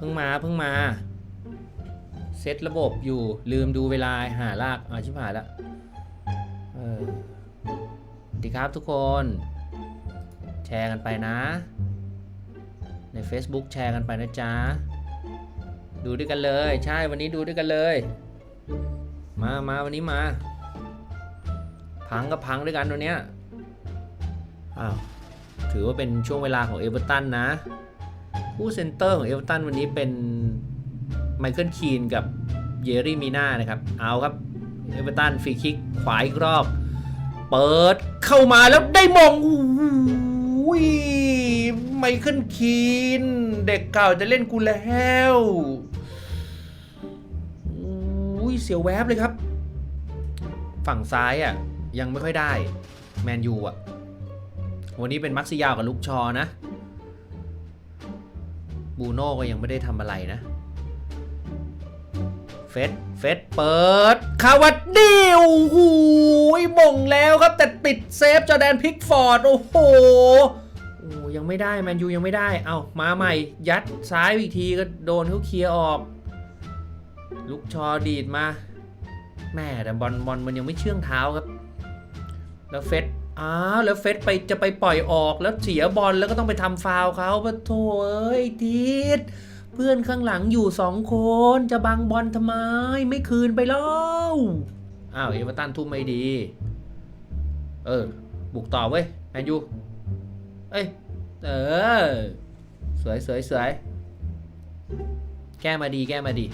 พิ่งมาเพิ่งมาเซตระบบอยู่ลืมดูเวลาหาลากอาชิบหายละเออสวัสดีครับทุกคน แชร์กันไปนะ ใน Facebook แชร์กันไปนะจ๊ะ ดูด้วยกันเลย ใช่วันนี้ดูด้วยกันเลย มามาวันนี้มา พังก็พังด้วยกันวันเนี้ยอ้าวถือว่าเป็นช่วงเวลาของเอเวอร์ตันนะ ผู้เซนเตอร์ของเอเวอร์ตันวันนี้เป็นไมเคิลคีนกับเยรี่มีนานะครับ เอาครับ เอเวอร์ตันฟรีคิกขวาอีกรอบ เปิดเข้ามาแล้วได้มองอุ้ยไมเคิลคีน เด็กเก่าจะเล่นกูแล้วอุ้ยเสียวแวบเลยครับ ฝั่งซ้ายอะ ยังไม่ค่อยได้ แมนยูอะ วันนี้เป็นมักซิยาวกับลูกชอนะ บูโน่ก็ยังไม่ได้ทำอะไรนะ เฟสเฟสเปิดคาวัดดิวหูยมงแล้วครับ แต่ติดเซฟจอแดนพิกฟอร์ด โอ้โหโอ้ยังไม่ได้แมนยูยังไม่ได้ เอามาใหม่ ยัดซ้ายอีกทีก็โดนเขาเคลียร์ออกลูกชอดีดมาแม่แต่บอลบอลมันยังไม่เชื่องเท้าครับ แล้วเฟส อ้าวแล้วเฟสไปจะไปปล่อยออกแล้วเสียบอลแล้วก็ต้องไปทำฟาวเขาปะโถเอ้ยทีดเพื่อนข้างหลังอยู่สองคนจะบังบอลทำไมไม่คืนไปแล้วอ้าวเอเวอร์ตันทุ่มไม่ดี เออ บุกต่อเว้ยแมนยูเอ้ยเออสวยสวยสวยแก้มาดีแก้มาดี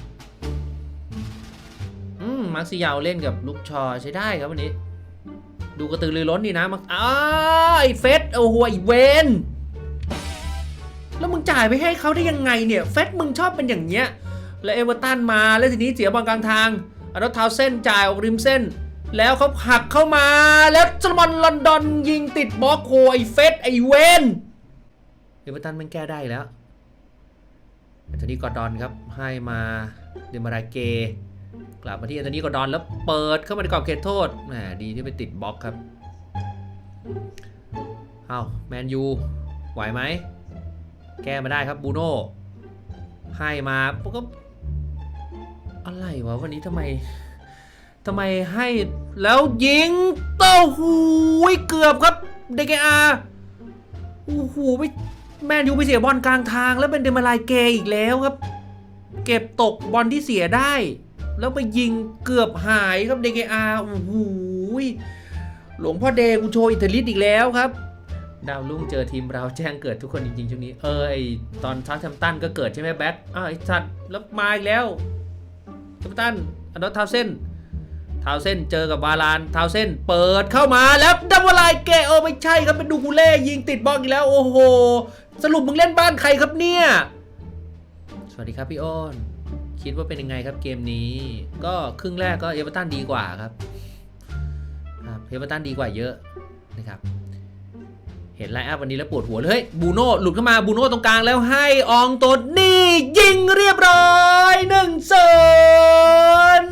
อืมมาร์ซิยาวเล่นกับลูกชอใช้ได้ครับวันนี้ ดูกระตือรือร้นดีนะมักอ้าไอ้เฟสโอ้โหไอ้เวนแล้วมึงจ่ายไปให้เขาได้ยังไงเนี่ย เฟสมึงชอบเป็นอย่างเงี้ย แล้วเอเวอร์ตันมาแล้วทีนี้เสียบอลกลางทางอานอทาวเส้นจ่ายออกริมเส้น แล้วเขาหักเข้ามาแล้วจมอนลอนดอนยิงติดบล็อกโหไอ้เฟสไอ้เวนเอเวอร์ตันมันแก้ได้แล้วแอนโทนีกอร์ดอนครับให้มาเดมาราเก กลับมาที่แอนโทนีกอดอนแล้วเปิดเข้ามาในกรอบเขตโทษแหมดีที่ไปติดบล็อกครับเอาแมนยูไหวไหมแก้มาได้ครับบูโน่ให้มาปุ๊บก็อะไรวะวันนี้ทำไมทำไมให้แล้วยิงเต้าหูยเกือบครับเดกอาโอ้โหไปแมนยูไปเสียบอลกลางทางแล้วเป็นเดมาลายเกอีกแล้วครับ เก็บตกบอลที่เสียได้ แล้วไปยิงเกือบหายครับเดกอาโอ้โหหลวงพ่อเดกูโชว์อิทธิฤทธิ์อีกแล้วครับ ดาวรุ่งเจอทีมเราแจ้งเกิดทุกคนจริงๆช่วงนี้ เออไอตอนทักแทมตันก็เกิดใช่ไหมแบ็คอ้าวไอสัตว์แล้วมาอีกแล้วแทมตันอันดอทาวเซนทาวเซนเจอกับบาลานทาวเซนเปิดเข้ามาแล้วดับเบิลไลน์เกอไม่ใช่ครับเป็นดูกูเล่ยิงติดบอลอีกแล้วโอ้โห สรุปมึงเล่นบ้านใครครับเนี่ย สวัสดีครับพี่อ้น คิดว่าเป็นยังไงครับเกมนี้ ก็ครึ่งแรกก็เอเวอร์ตันดีกว่าครับครับเอเวอร์ตันดีกว่าเยอะนะครับเห็นไลน์อัพวันนี้แล้วปวดหัวเลย บูโน่หลุดเข้ามาบูโน่ตรงกลางแล้วให้อองโตนี่ยิงเรียบร้อยหนึ่งศูน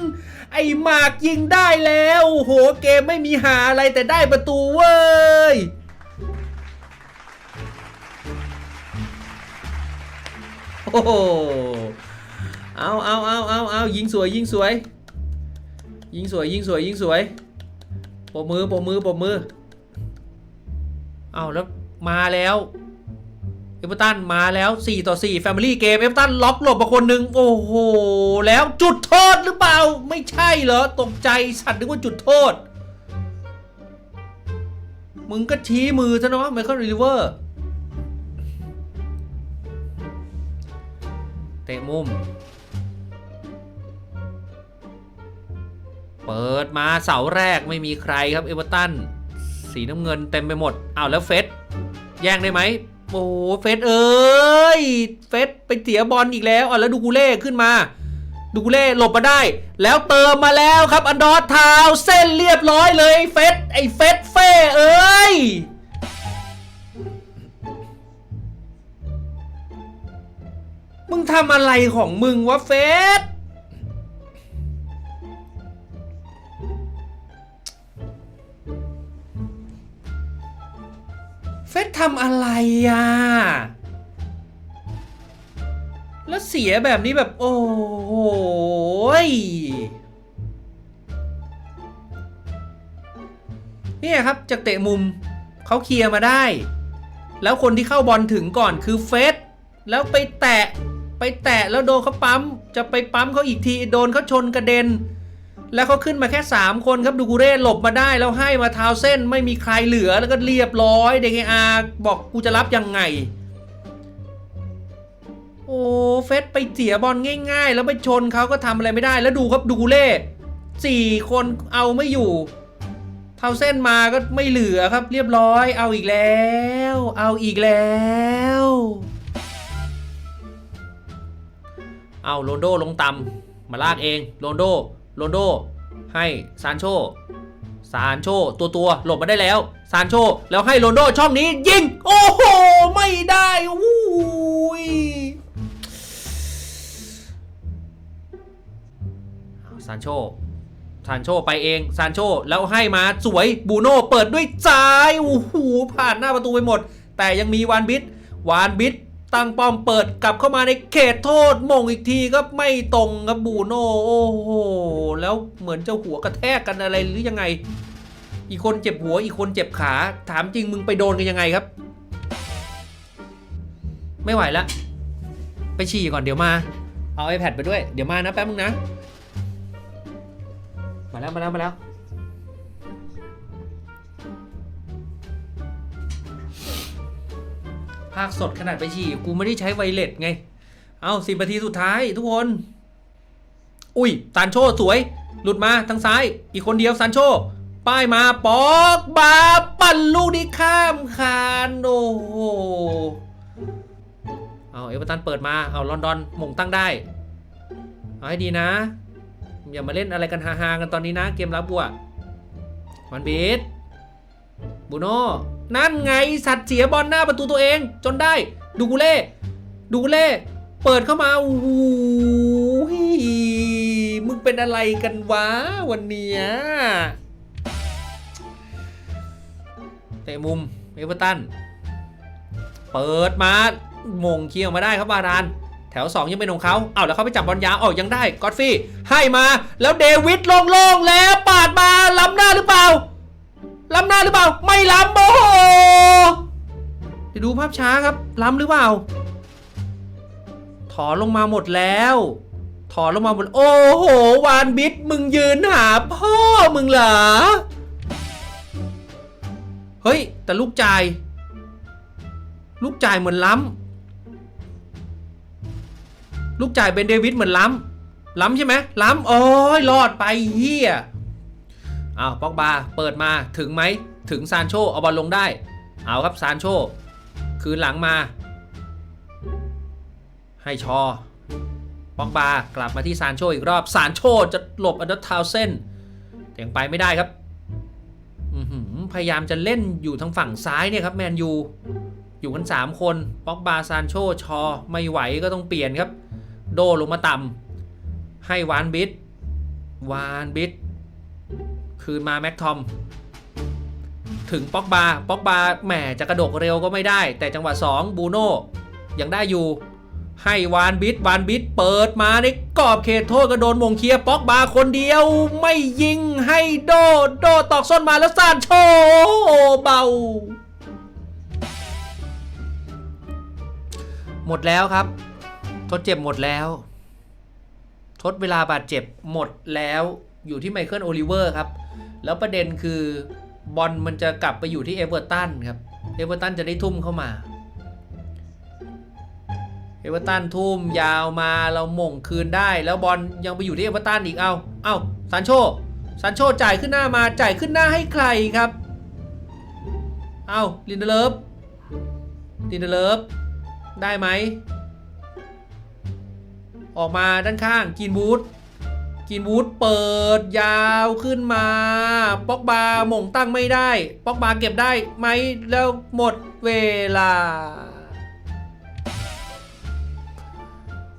ไอหมากยิงได้แล้วโหเกมไม่มีหาอะไรแต่ได้ประตูเว้ยโอ้โห เอาเอาเอาเอาเอายิงสวยยิงสวย ยิงสวยยิงสวยยิงสวยปมมือปมมือปมมือ เอาแล้วมาแล้วเอเวอร์ตันมาแล้ว 4 ต่อ 4 Family เกมเอเวอร์ตันล็อกหลบมาคนหนึ่งโอ้โห แล้วจุดโทษหรือเปล่า ไม่ใช่เหรอ ตกใจสัตว์นึกว่าจุดโทษ มึงก็ชี้มือซะเนาะไมเคิลริเวอร์เตะมุม เปิดมาเสาแรกไม่มีใครครับเอเวอร์ตันสีน้ำเงินเต็มไปหมดอ้าวแล้วเฟสแย่งได้ไหมโอ้เฟสเอ้ยเฟสไปเสียบอลอีกแล้วอะแล้วดูกูเล่ขึ้นมา ดูกูเล่หลบมาได้ แล้วเติมมาแล้วครับอันดอร์ทาวเส้นเรียบร้อยเลยเฟสไอเฟสเฟ่เอ้ยมึงทำอะไรของมึงวะเฟส เฟสทำอะไรอะ แล้วเสียแบบนี้แบบโอ้โหเนี่ยครับจากเตะมุมเขาเคลียร์มาได้ แล้วคนที่เข้าบอลถึงก่อนคือเฟสแล้วไปแตะไปแตะแล้วโดนเขาปั๊ม จะไปปั๊มเขาอีกทีโดนเขาชนกระเด็น แล้วเขาขึ้นมาแค่ 3 คนครับดูกูเร่หลบมาได้แล้วให้มาเท้าเส้นไม่มีใครเหลือแล้วก็เรียบร้อยเดงอาบอกกูจะรับยังไง โอ้เฟสไปเสียบอลง่าย ๆ แล้วไปชนเขาก็ทำอะไรไม่ได้แล้วดูครับดูกูเล่สี่คนเอาไม่อยู่เท้าเส้นมาก็ไม่เหลือครับเรียบร้อย เอาอีกแล้ว เอาอีกแล้วเอาโรนโดลงต่ำมาลากเองโรนโด โรนโด ให้ซานโชซานโชตัวตัวหลบมาได้แล้วซานโชแล้วให้โรนโดช่องนี้ยิง โอ้โห ไม่ได้อู้ยซานโชซานโชไปเองซานโชแล้วให้มาสวยบูโน่เปิดด้วยซ้ายโอ้โหผ่านหน้าประตูไปหมด แต่ยังมีวานบิดวานบิด ตั้งป้อมเปิดกลับเข้ามาในเขตโทษมงอีกทีก็ไม่ตรงครับบูโน่โอ้โหแล้วเหมือนจะหัวกระแทกกันอะไรหรือยังไง อีกคนเจ็บหัวอีกคนเจ็บขา ถามจริงมึงไปโดนกันยังไงครับ ไม่ไหวละไปฉี่ก่อนเดี๋ยวมา เอา iPad ไปด้วย เดี๋ยวมานะแป๊บนึงนะ มาแล้วมาแล้วมาแล้ว ภาคสดขนาดไปฉี่กูไม่ได้ใช้ไวเลสไง เอาสิบนาทีสุดท้ายทุกคน อุ้ยซานโชสวย หลุดมาทางซ้าย อีกคนเดียวซานโช ป้ายมาปอกบาปั่นลูกนี้ข้ามคานโอ้โหเอาเอเวอร์ตันเปิดมา เอาลอนดอนหม่งตั้งได้ เอาให้ดีนะ อย่ามาเล่นอะไรกันฮาๆกันตอนนี้นะ เกมรับบัววันบีดบูโน่ นั่นไงสัตว์เสียบอลหน้าประตูตัวเอง จนได้ ดูกูเล่ดูกูเล่เปิดเข้ามาโอ้โหมึงเป็นอะไรกันวะวันเนี้ยเตะมุมเอเวอร์ตัน เปิดมามงเคียวมาได้ครับบาราน แถว 2 ยังเป็นของเขาเอาแล้วเขาไปจับบอลยาวออกยังได้กอดฟี่ให้มาแล้วเดวิดโล่งๆแล้วปาดมาล้ำหน้าหรือเปล่า ล้ำหน้าหรือเปล่า ไม่ล้ำโอ้โหเดี๋ยวดูภาพช้าครับ ล้ำหรือเปล่า ถอนลงมาหมดแล้ว ถอนลงมาหมด โอ้โห วานบิดมึงยืนหาพ่อมึงเหรอ เฮ้ย แต่ลูกจ่าย ลูกจ่ายเหมือนล้ำ ลูกจ่ายเป็นเดวิดเหมือนล้ำ ล้ำใช่ไหมล้ำ โอ้ยรอดไปเฮีย อ้าวป็อกบาเปิดมาถึงไหมถึงซานโชเอาบอลลงได้ เอาครับซานโชคืนหลังมา ให้ชอป็อกบากลับมาที่ซานโชอีกรอบซานโชจะหลบอันดอร์ทาวเซนแต่ยังไปไม่ได้ครับพยายามจะเล่นอยู่ทางฝั่งซ้ายเนี่ยครับแมนยูอยู่กัน 3 คนป็อกบาซานโชชอไม่ไหวก็ต้องเปลี่ยนครับ โดลงมาต่ำให้วานบิดวานบิด คืนมาแม็กทอม ถึงป็อกบาป็อกบาแหมจะกระโดดเร็วก็ไม่ได้ แต่จังหวะ2บูโน่ยังได้อยู่ ให้วานบิดวานบิดเปิดมาในกรอบเขตโทษก็โดนมงเคียป็อกบาคนเดียว ไม่ยิงให้โดโดตอกส้นมาแล้วซานโชเบา หมดแล้วครับ ทดเจ็บหมดแล้ว ทดเวลาบาดเจ็บหมดแล้ว อยู่ที่ไมเคิลโอลิเวอร์ครับ แล้วประเด็นคือบอลมันจะกลับไปอยู่ที่เอเวอร์ตันครับ เอเวอร์ตันจะได้ทุ่มเข้ามา เอเวอร์ตันทุ่มยาวมาเราหม่งคืนได้ แล้วบอลยังไปอยู่ที่เอเวอร์ตันอีก เอาเอาซานโชซานโชจ่ายขึ้นหน้ามาจ่ายขึ้นหน้าให้ใครครับ เอาลินเดเลิฟลินเดเลิฟได้ไหม ออกมาด้านข้างกินบูธ กินบูธเปิดยาวขึ้นมาปอกบาหม่งตั้งไม่ได้ปอกบาเก็บได้ไหมแล้วหมดเวลา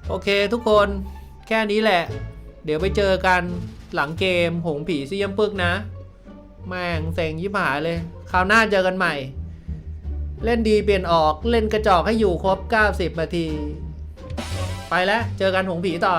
โอเคทุกคนแค่นี้แหละ เดี๋ยวไปเจอกันหลังเกมหงผีซียมปึกนะ แม่งเซ็งยิบหายเลย คราวหน้าเจอกันใหม่ เล่นดีเปลี่ยนออกเล่นกระจอกให้อยู่ครบ 90นาที ไปแล้ว เจอกันหงผีต่อ